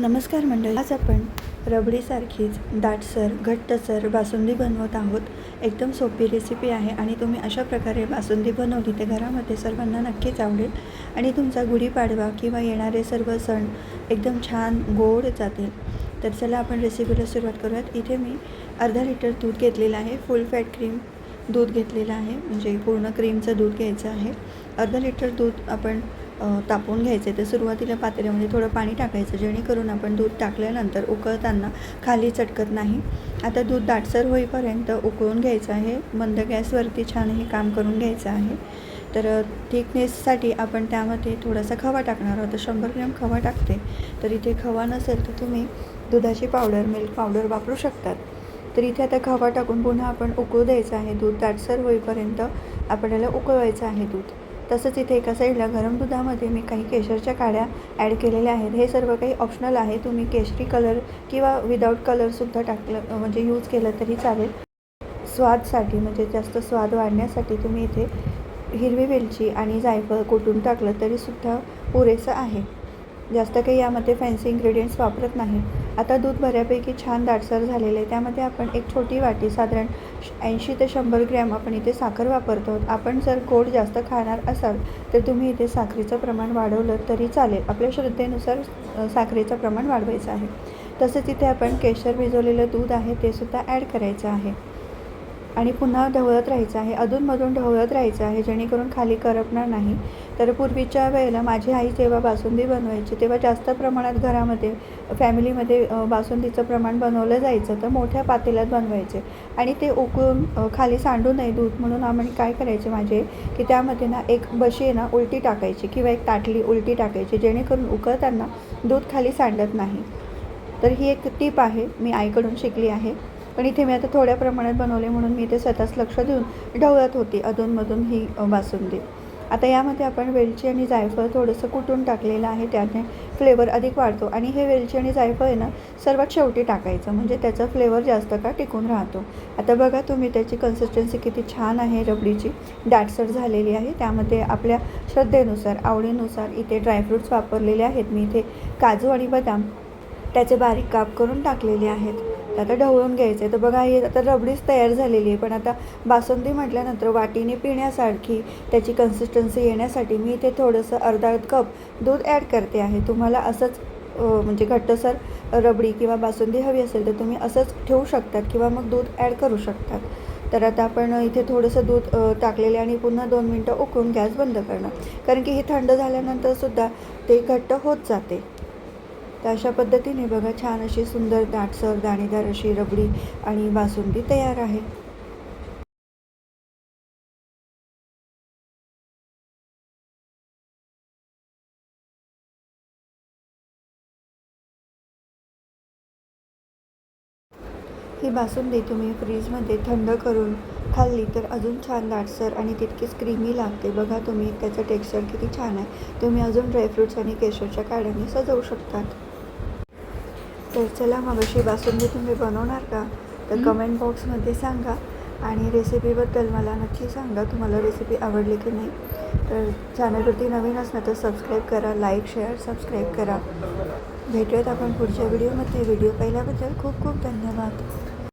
नमस्कार मंडळी. आज आपण रबडीसारखीच दाटसर घट्टसर बासुंदी बनवत आहोत. एकदम सोपी रेसिपी आहे आणि तुम्ही अशा प्रकारे बासुंदी बनवली ते घरामध्ये सर्वांना नक्कीच आवडेल. आणि तुमचा गुढीपाडवा किंवा येणारे सर्व सण एकदम छान गोड जातील. तर चला आपण रेसिपीला सुरुवात करूयात. इथे मी अर्धा लिटर दूध घेतलेलं आहे. फुल फॅट क्रीम दूध घेतलेलं आहे. म्हणजे पूर्ण क्रीमचं दूध घ्यायचं आहे. अर्धा लिटर दूध आपण तापवून घ्यायचे. तर सुरुवातीला पातेल्यामध्ये थोडं पाणी टाकायचं. जेणेकरून आपण दूध टाकल्यानंतर उकळताना खाली चटकत नाही. आता दूध दाटसर होईपर्यंत उकळून घ्यायचं आहे. मंद गॅसवरती छान हे काम करून घ्यायचं आहे. तर थिकनेससाठी आपण त्यामध्ये थोडासा खवा टाकणार आहोत. शंभर ग्रॅम खवा टाकते. तर इथे खवा नसेल तर तुम्ही दुधाची पावडर मिल्क पावडर वापरू शकतात. तर इथे आता खवा टाकून पुन्हा आपण उकळू द्यायचं आहे. दूध दाटसर होईपर्यंत आपल्याला उकळवायचं आहे दूध. तसंच इथे एका साईडला गरम दुधामध्ये मी काही केशरच्या काड्या ॲड केलेल्या आहेत. हे सर्व काही ऑप्शनल आहे. तुम्ही केशरी कलर किंवा विदाऊट कलरसुद्धा टाकलं म्हणजे यूज केलं तरी चालेल. स्वादसाठी म्हणजे जास्त स्वाद वाढण्यासाठी तुम्ही इथे हिरवी वेलची आणि जायफळ कुटून टाकलं तरीसुद्धा पुरेसं आहे. जास्त काही यामध्ये फॅन्सी इन्ग्रेडियंट्स वापरत नाही. आता दूध बऱ्यापैकी छान दाटसर झालेलं आहे. त्यामध्ये आपण एक छोटी वाटी साधारण ऐंशी ते शंभर ग्रॅम आपण इथे साखर वापरतो. आहोत आपण जर गोड जास्त खाणार असाल तर तुम्ही इथे साखरेचं प्रमाण वाढवलं तरी चालेल. आपल्या श्रद्धेनुसार साखरेचं प्रमाण वाढवायचं आहे. तसेच इथे आपण केशर भिजवलेलं दूध आहे ते सुद्धा ॲड करायचं आहे. आणि पुन्हा ढवळत राहायचं आहे. अधूनमधून ढवळत राहायचं आहे जेणेकरून खाली करपणार नाही. तर पूर्वीच्या वेळेला माझी आई जेव्हा बासुंदी बनवायची तेव्हा जास्त प्रमाणात घरामध्ये फॅमिलीमध्ये बासुंदीचं प्रमाण बनवलं जायचं तर मोठ्या पातेल्यात बनवायचे. आणि ते उकळून खाली सांडू नये दूध म्हणून आम्ही काय करायचे माझे की त्यामध्ये ना एक बशी आहे ना उलटी टाकायची किंवा एक ताटली उलटी टाकायची जेणेकरून उकळताना दूध खाली सांडत नाही. तर ही एक टीप आहे मी आईकडून शिकली आहे. पण इथे मी आता थोड्या प्रमाणात बनवले म्हणून मी इथे स्वतःच लक्ष देऊन ढवळत होती अधूनमधून ही बासुंदी. आता यामध्ये आपण वेलची आणि जायफळ थोडंसं कुटून टाकलेलं आहे त्याने फ्लेवर अधिक वाढतो. आणि हे वेलची आणि जायफळ आहे ना सर्वात शेवटी टाकायचं. म्हणजे त्याचा फ्लेवर जास्त काळ टिकून राहतो. आता बघा तुम्ही त्याची कन्सिस्टन्सी किती छान आहे रबडीची. दाटसर झालेली आहे. त्यामध्ये आपल्या श्रद्धेनुसार आवडीनुसार इथे ड्रायफ्रूट्स वापरलेले आहेत. मी इथे काजू आणि बदाम त्याचे बारीक काप करून टाकलेले आहेत. तर आता ढवळून घ्यायचं आहे तर बघा हे आता रबडीच तयार झालेली आहे. पण आता बासुंदी म्हटल्यानंतर वाटीने पिण्यासारखी त्याची कन्सिस्टन्सी येण्यासाठी मी इथे थोडंसं अर्धा कप दूध ॲड करते आहे. तुम्हाला असंच म्हणजे घट्टसर रबडी किंवा बासुंदी हवी असेल तर तुम्ही असंच ठेवू शकतात किंवा मग दूध ॲड करू शकतात. तर आता आपण इथे थोडंसं दूध टाकलेले आणि पुन्हा दोन मिनटं उकळून गॅस बंद करणं. कारण की हे थंड झाल्यानंतर सुद्धा ते घट्ट होत जाते. तर अशा पद्धतीने बघा छान अशी सुंदर दाटसर दाणेदार अशी रबडी आणि बासुंदी तयार आहे. ही बासुंदी तुम्ही फ्रीजमध्ये थंड करून खाल्ली तर अजून छान दाटसर आणि तितकीच क्रीमी लागते. बघा तुम्ही त्याचं टेक्स्चर किती छान आहे. तुम्ही अजून ड्रायफ्रूट्स आणि केशरच्या काड्याने सजवू शकतात. तर चला मग अशी बासुंदी तुम्ही बनवणार का? तर कमेंट बॉक्समध्ये सांगा आणि रेसिपीबद्दल मला नक्की सांगा तुम्हाला रेसिपी आवडली की नाही. तर चॅनलवरती नवीन असणार तर सबस्क्राईब करा लाईक शेअर सबस्क्राईब करा. भेटूयात आपण पुढच्या व्हिडिओमध्ये व्हिडिओ पाहिल्याबद्दल खूप खूप धन्यवाद.